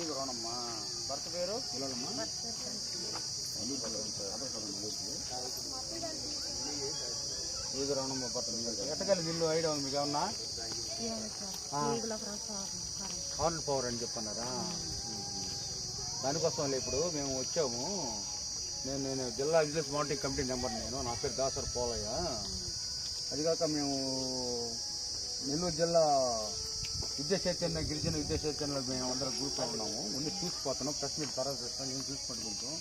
ಈಗ ರೋಣಮ್ಮ ಭರ್ತ పేరు పిల్లలమ్మ ಈಗ ರೋಣಮ್ಮ భర్త ఎట్టకెళ్ళి నిల్లు ఐడియా ఉంది మీకు ఏమన్నా హార్న్ పవర్ అని చెప్పన్నారా దానికోసం ఇప్పుడు మేము వచ్చాము నేను నేను జిల్లా విజిలెన్స్ మానిటరింగ్ కమిటీ నెంబర్ నేను. నా పేరు దాసర్ పోలయ్య. అదిగాక మేము నెల్లూరు జిల్లా విద్యా చైతన్య గిరిజన విద్యా చైతన్యలో మేము అందరం గ్రూప్లో ఉన్నాము. ముందు చూసిపోతున్నాం. ప్రెస్ మీట్ తర్వాత చేస్తాం. నేను చూసి పట్టుకుంటాం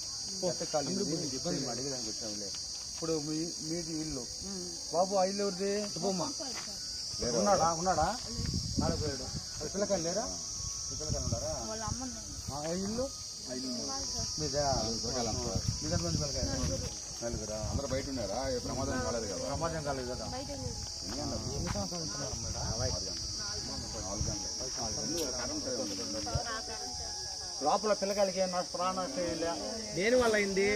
పుస్తకాలు ఇబ్బంది అడిగేదానికి వచ్చాములే ఇప్పుడు మీ మీది ఇల్లు. బాబు ఆ ఇల్లు ఎవరిది? ఉన్నాడా? ఉన్నాడా? ఆడపోయాడు పిల్లకాయలు లేరా? పిల్లకాయలు ఉన్నారా? ఇల్లు? నలుగురా? అందరూ బయట ఉన్నారా? ఏ ప్రమాదం కాలేదు కదా. ప్రమాదం కాలేదు కదా. ఎన్ని సంవత్సరాలు. లోపల పిల్లకాయలకి ఏం నష్ట ప్రాణ నష్టం లే దేని వల్ల అయింది?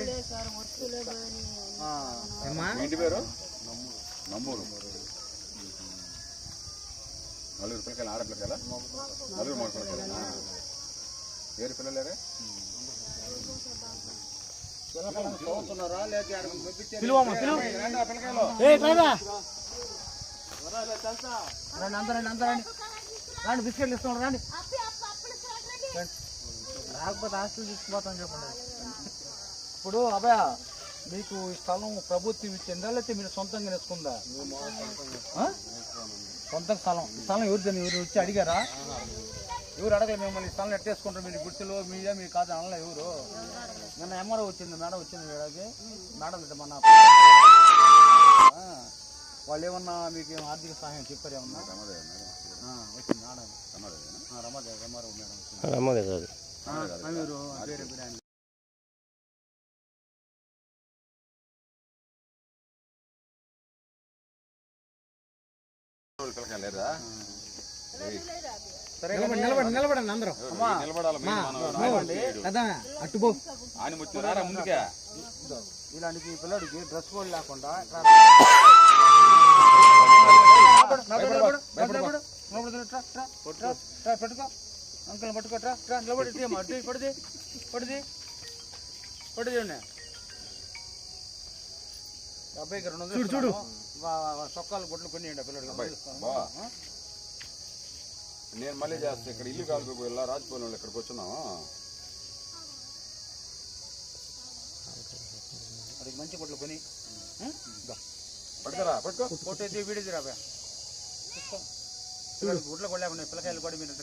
ఇంటి పేరు? నమ్మూరు. నలుగురు పిల్లకాయలు ఆడ పిల్లకాయల నలుగురు మూడు వేరు పిల్లలేరే? రండి అందరూ అందరూ బిస్కెట్లు ఇస్తున్నాడు రండి. రాకపోతే హాస్టల్ తీసుకుపోతాం చెప్పండి. ఇప్పుడు అభయ మీకు ఈ స్థలం ప్రభుత్వం ఇచ్చిందా లేకపోతే మీరు సొంతంగా నేర్చుకుందా? సొంత స్థలం. స్థలం ఎవరిదని ఎవరు వచ్చి అడిగారా? ఎవరు అడగలేదు మిమ్మల్ని స్థలం ఎట్టేసుకుంటారు? మీరు గుర్తులు మీదే మీరు కాదు అనలే ఎవరు? నిన్న ఎంఆర్ఓ వచ్చింది మేడం వచ్చింది వీళ్ళకి. మేడం మన వాళ్ళు ఏమన్నా మీకు ఆర్థిక సహాయం చెప్పారు ఏమన్నా? రమాదేవి వచ్చింది మేడం. రమాదేవి రమారావు మేడం ఆ, మీరు వేరే బిర్యానీ. నలుగురు పిల్లకాయలు లేరా సరే నిలబడి నిలబడి నిలబడండి అందరూ. కదా ఆయన ముందుకే. ఇలాంటి పిల్లడికి డ్రెస్ కోడ్ లేకుండా పట్టుకో. అంకుల్ పట్టుకో ఇట్రా, ఇట్రా, నిలబడి ఇటు పడిది పడిది పడిది చూడండి. అబ్బాయికి రెండు వందలు చూడు చూడు. సొక్కాలు గుడ్లు కొన్ని పిల్లడికి. నేను మళ్ళీ చేస్తా. ఇక్కడ ఇల్లు కాలిపోయి వెళ్ళా వాళ్ళు ఇక్కడికి వచ్చినాం. అది మంచి గుడ్లు కొని. పట్టుకోరా పట్టుకో. ఫోటో వీడియో తీరా గుడ్లు కూడా లేకుండా పిల్లకాయలు కూడా మీరు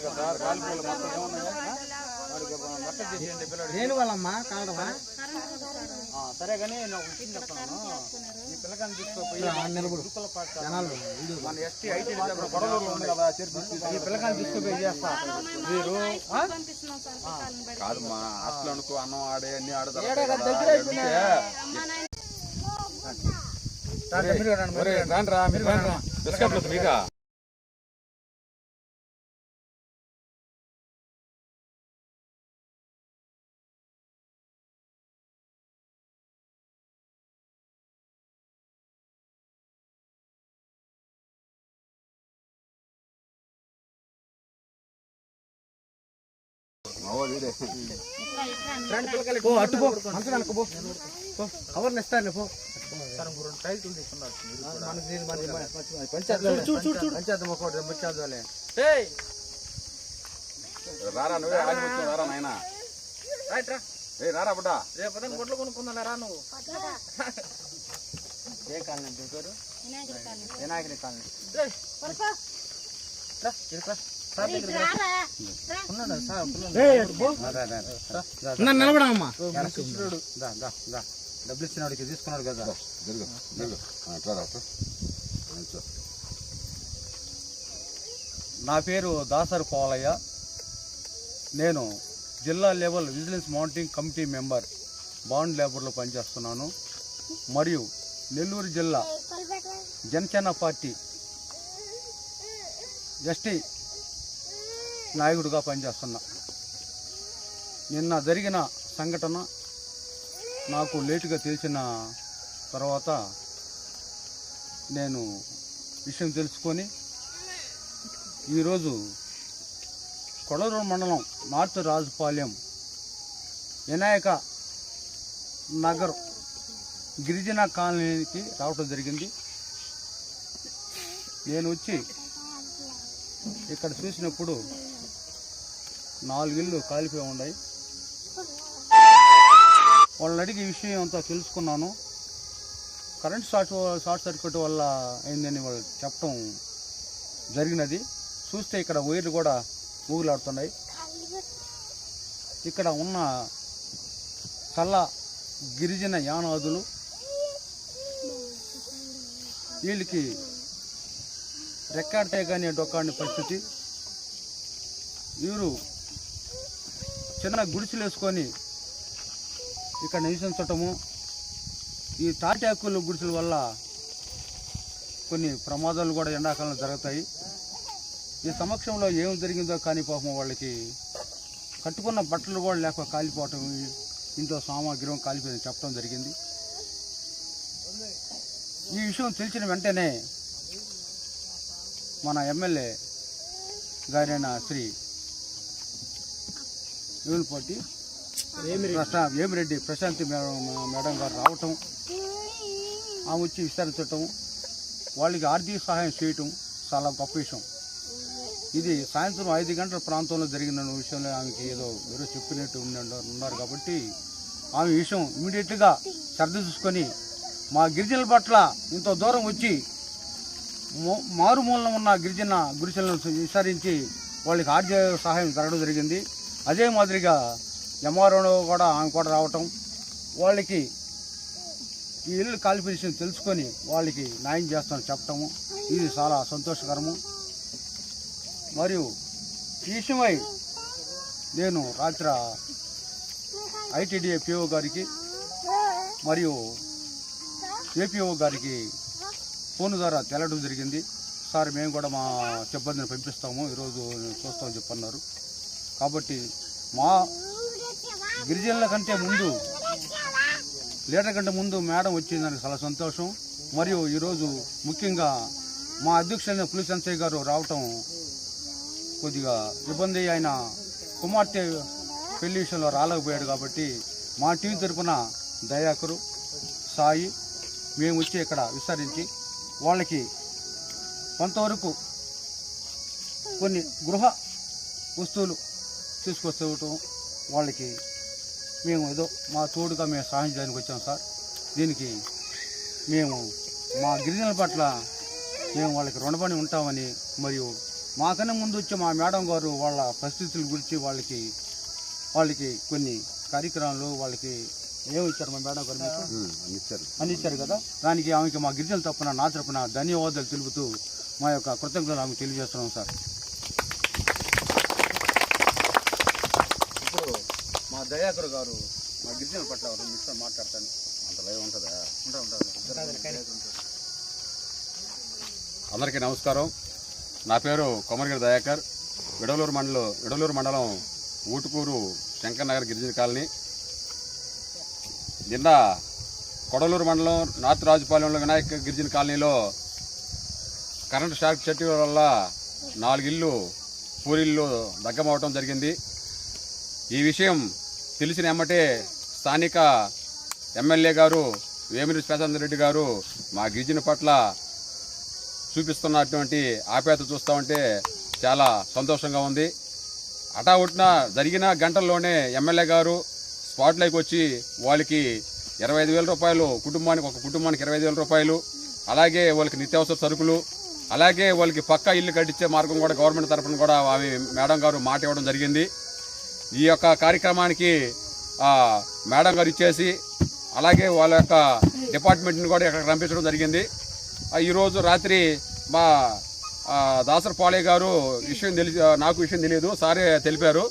కదా సార్ కానీ నేను ఒక విషయం చెప్తున్నాను ఈ పిల్లకాయని తీసుకుపోయి మన ఎస్టీ ఐటీ గొడవలు ఉంది కదా ఈ పిల్లకాయని తీసుకుపోయి చేస్తా మీరు ఆ? కాదు మా హాస్టల్ అనుకో అన్నం ఆడే అన్ని రండి. రాండ్రా మీరు రాండ్రా బిస్కెట్లు ఫ్రీగా పో అట్టుపో రారా నువ్వే ఆగి వచ్చావు రారా నాయనా? రైట్ రా ఏ రారా బుడ్డా? రేపు గుడ్లు కొనుక్కుందా రా నువ్వు. ఏ కాలనీ వినాయకుని కాలనీ రా, ఇక్కడికి నన్ను నిలబడమ్మా డబ్బులు ఇచ్చిన వాడికి తీసుకున్నాడు కదా జరుగు జరుగు అట్లా నిల్చో. నా పేరు దాసర్ కోలయ్య నేను జిల్లా level vigilance monitoring committee member bond లేబర్లో పనిచేస్తున్నాను మరియు నెల్లూరు జిల్లా జనసేన పార్టీ ఎస్టీ నాయకుడిగా పనిచేస్తున్నా. నిన్న జరిగిన సంఘటన నాకు లేటుగా తెలిసిన తర్వాత నేను విషయం తెలుసుకొని ఈరోజు కొడలూరు మండలం నార్త్ రాజుపాలెం వినాయక నగర్ గిరిజన కాలనీకి రావటం జరిగింది. నేను వచ్చి ఇక్కడ చూసినప్పుడు నాలుగు ఇల్లు కాలిపోయి ఉన్నాయి. వాళ్ళని అడిగి ఈ విషయం అంతా తెలుసుకున్నాను. కరెంట్ షార్ట్ షార్ట్ సర్క్యూట్ వల్ల అయిందని వాళ్ళు చెప్పడం జరిగినది. చూస్తే ఇక్కడ వైర్లు కూడా ఊగులాడుతున్నాయి. ఇక్కడ ఉన్న కళ్ళ గిరిజన యానాదులు వీళ్ళకి రెక్కాడితే కానీ డొక్కాడిన పరిస్థితి. వీరు చిన్న గుడిసెలు వేసుకొని ఇక్కడ నివసించటము. ఈ తాటాకుల గుడిసెల వల్ల కొన్ని ప్రమాదాలు కూడా ఎండాకాలంలో జరుగుతాయి. ఈ సమక్షంలో ఏం జరిగిందో కానీ పాపం వాళ్ళకి కట్టుకున్న బట్టలు కూడా లేక కాలిపోవటం ఇంట్లో సామాగ్రం కాలిపోయింది చెప్పడం జరిగింది. ఈ విషయం తెలిసిన వెంటనే మన ఎమ్మెల్యే గారైన శ్రీ వేలుపాటి ప్రశా వేమిరెడ్డి ప్రశాంతి మేడం గారు రావటం ఆమె వచ్చి విచారించటం వాళ్ళకి ఆర్థిక సహాయం చేయటం చాలా గొప్ప విషయం. ఇది సాయంత్రం ఐదు గంటల ప్రాంతంలో జరిగిన విషయంలో ఆమెకి ఏదో ఎవరో చెప్పినట్టు ఉన్న- ఉన్నారు కాబట్టి ఆమె విషయం ఇమీడియట్గా శ్రద్ధ చూసుకొని మా గిరిజనుల పట్ల ఇంత దూరం వచ్చి మారుమూలన ఉన్న గిరిజన గురిసెలను విచారించి వాళ్ళకి ఆర్థిక సహాయం జరగడం జరిగింది. అదే మాదిరిగా ఎంఆర్ఓ కూడా ఆమె కూడా రావటం వాళ్ళకి ఈ ఇల్లు కాలిపోయిన తెలుసుకొని వాళ్ళకి న్యాయం చేస్తామని చెప్పటము ఇది చాలా సంతోషకరము. మరియు ఈ విషయమై నేను రాత్రి ఐటీడీఏ పిఓ గారికి మరియు ఏపీఓ గారికి ఫోన్ ద్వారా తెలడం జరిగింది. సార్ మేము కూడా మా సిబ్బందిని పంపిస్తాము. ఈరోజు చూస్తామని చెప్పన్నారు. కాబట్టి మా గిరిజనుల కంటే ముందు లీడర్ కంటే ముందు మేడం వచ్చింది చాలా సంతోషం. మరియు ఈరోజు ముఖ్యంగా మా అధ్యక్షులైన పులిస్ అన్సయ్య గారు రావటం కొద్దిగా ఇబ్బంది ఆయన కుమార్తె పెళ్ళి విషయంలో రాలేకపోయాడు కాబట్టి మా టీం తరపున దయాకరు సాయి మేము వచ్చి ఇక్కడ విస్తరించి వాళ్ళకి కొంతవరకు కొన్ని గృహ వస్తువులు తీసుకొస్తూ వాళ్ళకి మేము ఏదో మా తోడుగా మేము సహాయం చేయడానికి వచ్చాం సార్. దీనికి మేము మా గిరిజనుల పట్ల మేము వాళ్ళకి రుణపడి ఉంటామని మరియు మాకన్నా ముందు వచ్చే మా మేడం గారు వాళ్ళ పరిస్థితుల గురించి వాళ్ళకి వాళ్ళకి కొన్ని కార్యక్రమాలు వాళ్ళకి ఏమి ఇచ్చారు మా మేడం గారు అని ఇచ్చారు. కదా? దానికి ఆమెకి మా గిరిజనుల తప్పున నా తరపున ధన్యవాదాలు తెలుపుతూ మా యొక్క కృతజ్ఞతలు ఆమెకు తెలియజేస్తున్నాం సార్. మా దయాకర్ గారు మా గిరిజనుల పట్ల రెండు నిమిషాలు మాట్లాడతాను. అంత లైవ్ ఉంటుందా? ఉంటా ఉంటాను అందరికీ నమస్కారం. నా పేరు కొమరగిరి దయాకర్. విడవలూరు మండలం విడవలూరు మండలం ఊటుకూరు శంకర్ నగర్ గిరిజన కాలనీ. నిన్న కొడలూరు మండలం నార్త్ రాజుపాలెంలో వినాయక గిరిజన కాలనీలో కరెంటు షాక్ చెట్టు వల్ల నాలుగిళ్ళు పూరిళ్ళు దగ్గమవటం జరిగింది. ఈ విషయం తెలిసిన ఎమ్మటే స్థానిక ఎమ్మెల్యే గారు వేమిరి ప్రశాంత్ రెడ్డి గారు మా గిరిజన పట్ల చూపిస్తున్నటువంటి ఆప్యాయత చూస్తూ ఉంటే చాలా సంతోషంగా ఉంది. హఠావుట్న జరిగిన గంటల్లోనే ఎమ్మెల్యే గారు స్పాట్లోకి వచ్చి వాళ్ళకి ఇరవై ఐదు వేల రూపాయలు కుటుంబానికి ఒక కుటుంబానికి ఇరవై ఐదు వేల రూపాయలు అలాగే వాళ్ళకి నిత్యావసర సరుకులు అలాగే వాళ్ళకి పక్కా ఇల్లు కట్టించే మార్గం కూడా గవర్నమెంట్ తరఫున కూడా ఆమె మేడం గారు మాట ఇవ్వడం జరిగింది. ఈ యొక్క కార్యక్రమానికి మేడం గారు ఇచ్చేసి అలాగే వాళ్ళ యొక్క డిపార్ట్మెంట్ని కూడా ఇక్కడ పంపించడం జరిగింది. ఈరోజు రాత్రి మా దాసరపాళే గారు విషయం తెలి నాకు విషయం తెలియదు సారే తెలిపారు.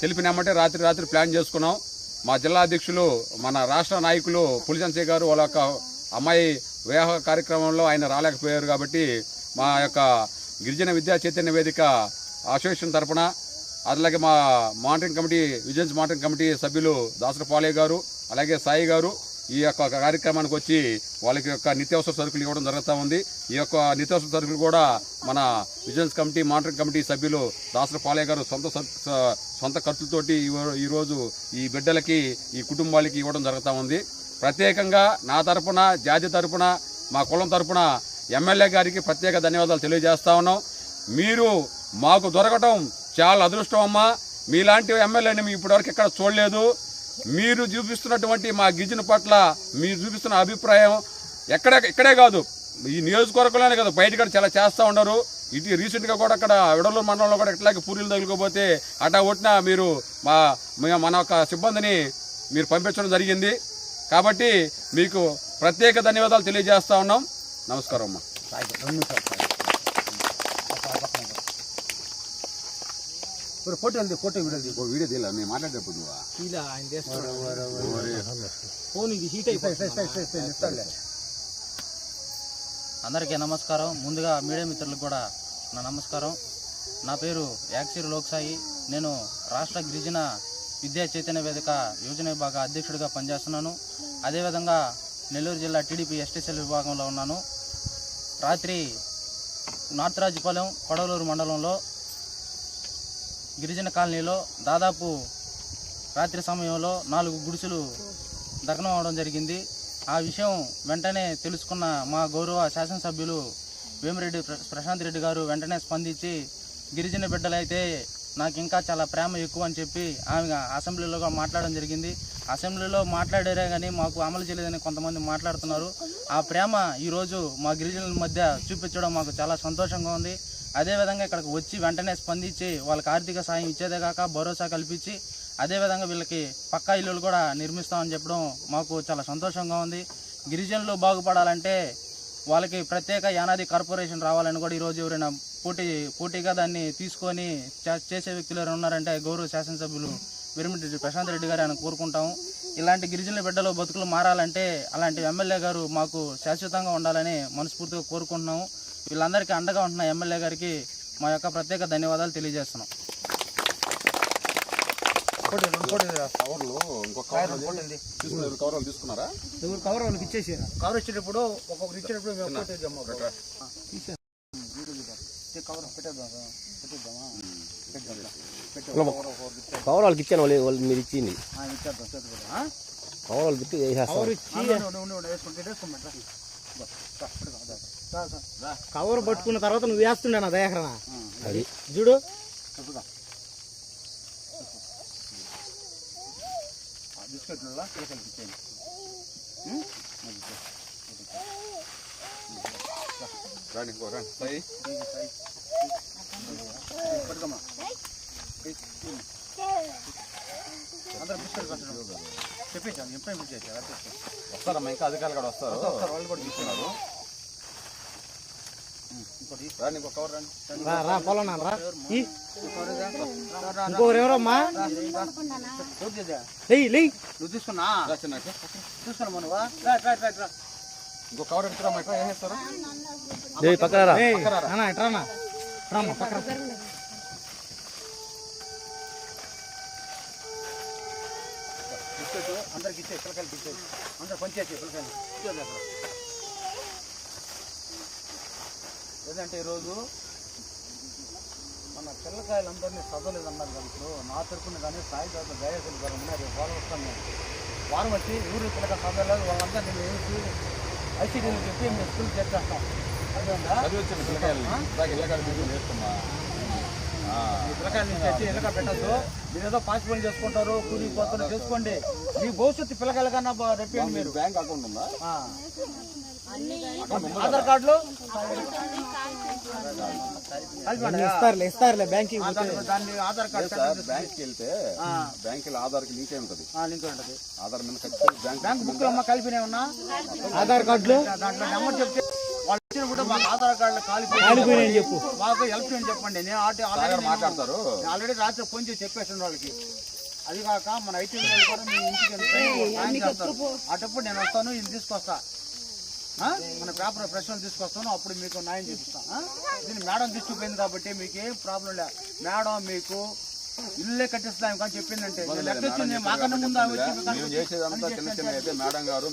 తెలిపినామంటే రాత్రి రాత్రి ప్లాన్ చేసుకున్నాం. మా జిల్లా అధ్యక్షులు మన రాష్ట్ర నాయకులు పులిచంశయ్య గారు వాళ్ళ యొక్క అమ్మాయి వివాహ కార్యక్రమంలో ఆయన రాలేకపోయారు కాబట్టి మా యొక్క గిరిజన విద్యా చైతన్య వేదిక అసోసియేషన్ తరపున అలాగే మా monitoring committee vigilance monitoring committee సభ్యులు దాసర పాలయ్య గారు అలాగే సాయి గారు ఈ యొక్క కార్యక్రమానికి వచ్చి వాళ్ళకి యొక్క నిత్యావసర సరుకులు ఇవ్వడం జరుగుతూ ఉంది. ఈ యొక్క నిత్యావసర సరుకులు కూడా మన విజిలెన్స్ కమిటీ మానిటరింగ్ కమిటీ సభ్యులు దాసర పాలయ్య గారు సొంత స- సొంత ఖర్చులతోటి ఈ- ఈరోజు ఈ బిడ్డలకి ఈ కుటుంబాలకి ఇవ్వడం జరుగుతూ ఉంది. ప్రత్యేకంగా నా తరపున జాతి తరపున మా కులం తరపున ఎమ్మెల్యే గారికి ప్రత్యేక ధన్యవాదాలు తెలియజేస్తా ఉన్నాం. మీరు మాకు దొరకటం చాలా అదృష్టం అమ్మా. మీలాంటి ఎమ్మెల్యేని మేము ఇప్పటివరకు ఎక్కడ చూడలేదు. మీరు చూపిస్తున్నటువంటి మా గిరిజన పట్ల మీరు చూపిస్తున్న అభిప్రాయం ఎక్కడ ఇక్కడే కాదు. ఈ నియోజకవర్గంలోనే కాదు బయట కూడా చాలా చేస్తూ ఉన్నారు. ఇది రీసెంట్గా కూడా అక్కడ విడలూరు మండలంలో కూడా ఇట్లాగే పూరీలు తగులుకోపోతే అటా ఒట్టిన మీరు మా మన యొక్క సిబ్బందిని మీరు పంపించడం జరిగింది. కాబట్టి మీకు ప్రత్యేక ధన్యవాదాలు తెలియజేస్తా ఉన్నాం. నమస్కారం అమ్మా రెండు నిమిషాలు సాయి. అట్లా, అట్లా, అట్లా. ఇప్పుడు ఫోటో ఉంది ఫోటో వీడియో వీడియో తీయాలి నేను మాట్లాడేటప్పుడు నువ్వు ఇలా ఆయన చేస్తాడు ఫోన్ ఇది హీట్ అయిపోయింది అందరికీ నమస్కారం. ముందుగా మీడియా మిత్రులకు కూడా నా నమస్కారం. నా పేరు యాక్సిర్ లోక్సాయి. నేను రాష్ట్ర గిరిజన విద్యా చైతన్య వేదిక యోజన విభాగ అధ్యక్షుడిగా పనిచేస్తున్నాను. అదేవిధంగా నెల్లూరు జిల్లా టీడీపీ ఎస్టీసీఎల్ విభాగంలో ఉన్నాను. రాత్రి నార్తరాజుపాలెం కొడవలూరు మండలంలో గిరిజన కాలనీలో దాదాపు రాత్రి సమయంలో నాలుగు గుడిసెలు దగ్నం అవడం జరిగింది. ఆ విషయం వెంటనే తెలుసుకున్న మా గౌరవ శాసనసభ్యులు వేమిరెడ్డి ప్ర- ప్రశాంత్ రెడ్డి గారు వెంటనే స్పందించి గిరిజన బిడ్డలైతే నాకు ఇంకా చాలా ప్రేమ ఎక్కువ అని చెప్పి ఆమె అసెంబ్లీలో మాట్లాడడం జరిగింది. అసెంబ్లీలో మాట్లాడారే కానీ మాకు అమలు చేయలేదని కొంతమంది మాట్లాడుతున్నారు. ఆ ప్రేమ ఈరోజు మా గిరిజనుల మధ్య చూపించడం మాకు చాలా సంతోషంగా ఉంది. అదేవిధంగా ఇక్కడికి వచ్చి వెంటనే స్పందించి వాళ్ళకి ఆర్థిక సాయం ఇచ్చేదే కాక భరోసా కల్పించి అదేవిధంగా వీళ్ళకి పక్కా ఇల్లులు కూడా నిర్మిస్తామని చెప్పడం మాకు చాలా సంతోషంగా ఉంది. గిరిజనులు బాగుపడాలంటే వాళ్ళకి ప్రత్యేక యానాది కార్పొరేషన్ రావాలని కూడా ఈరోజు ఎవరైనా పోటీ పోటీగా దాన్ని తీసుకొని చే- చేసే వ్యక్తులు ఎవరైనా ఉన్నారంటే గౌరవ శాసనసభ్యులు విరమిరెడ్డి ప్రశాంత్ రెడ్డి గారు ఆయన కోరుకుంటాము ఇలాంటి గిరిజనుల బిడ్డలు బతుకులు మారాలంటే అలాంటి ఎమ్మెల్యే గారు మాకు శాశ్వతంగా ఉండాలని మనస్ఫూర్తిగా కోరుకుంటున్నాము వీళ్ళందరికీ అండగా ఉంటున్న ఎమ్మెల్యే గారికి మా యొక్క ప్రత్యేక ధన్యవాదాలు తెలియజేస్తున్నాం. తీసుకున్నారు కవర్ వాళ్ళకి ఇచ్చేసారు. కవర్ ఒక్కొక్కరు ఇచ్చేటప్పుడు కవర్ పెట్టేద్దాం. పెట్టేద్దామా? వాళ్ళకి ఇచ్చాను వాళ్ళు వాళ్ళు మీరు ఇచ్చింది? కవర్ వాళ్ళు పెట్టి వేసేస్తాం. కవర్ పట్టుకున్న తర్వాత నువ్వు వేస్తుండే నా దయాకరణ అది. చూడు. ఇంకో రండి సాయి. అందరూ బిస్కెట్ ఎప్పుడైనా ఇచ్చేసారు వస్తారమ్మా ఇంకా అధికారులు కూడా వస్తారు. ఒకసారి వాళ్ళు కూడా తీసుకున్నారు ఇంకోటి రండి ఇంకో కవర్ రండి రా రా పొలం రా. ఈ ఇంకొకరు ఎవరమ్మా? లేయ్ లేయ్. నువ్వు తీసుకున్నా. తీసుకున్నా మనవా ఇంకో కవర్ పక్కన ఎట్రానా రామ్మా పక్కన అందరికి ఇచ్చే ఇచ్చే అందరు పిల్లకాయలు ఏదంటే ఈరోజు మన పిల్లకాయలందరినీ చదవలేదన్నారు ఇప్పుడు. నా తరపున కానీ సాయి తర్వాత దయాకర్ గారు ఉన్నారు. వారం వస్తాను నేను. వారం వచ్చి ఊరు పిల్లక చదవలేదు వాళ్ళందరినీ మేము వేసి ఐసీడీలు చెప్పి మేము స్కూల్ చేర్చేస్తాం. పిల్లకాయలు పెట్టద్దు. మీరు ఏదో పాస్ పని చేసుకుంటారు కూలి పోతారు చేసుకోండి. మీ భవిష్యత్తు పిల్లకాయల కన్నా రెప్పిండి మీరు. బ్యాంక్ అకౌంట్ ఉందా. ఆధార్ కార్డులు? ఇస్తారులే ఇస్తారులే బ్యాంకింగ్ దాన్ని ఆధార్ కార్డు బ్యాంక్కి వెళ్తే బ్యాంక్ ఆధార్కి లింక్ అయి ఉంటుంది. లింక్ ఉంటుంది. ఆధార్ మీద బ్యాంక్ బ్యాంక్ బుక్ అమ్మ కలిపినే ఉన్నా? ఆధార్ కార్డులు? దాంట్లో నెంబర్ చెప్తే వాళ్ళు ఇచ్చిన కూడా మాకు ఆధార్ కార్డులు కాలిపోయి కాలిపోయినాయని చెప్పు. మాకు హెల్ప్ చేయని చెప్పండి. నేను ఆల్రెడీ మాట్లాడతారు. ఆల్రెడీ రాత్రి ఫోన్ చేసి చెప్పేసిన వాళ్ళకి. అది కాక మన ఐటీ కూడా మీ ఇంటికి అటప్పుడు నేను వస్తాను ఇది తీసుకొస్తా. ఆ? మన పేపర్ ప్రశ్నలు తీసుకొస్తాను అప్పుడు మీకు న్యాయం చేపిస్తా ఆ? దీన్ని మేడం తీసుకుపోయింది కాబట్టి మీకు ఏం ప్రాబ్లం లే. మేడం మీకు ఇల్లే కట్టిస్తాం కానీ చెప్పిందంటే నేను లెక్క వచ్చింది మాకన్నా ముందు వచ్చి మేడం గారు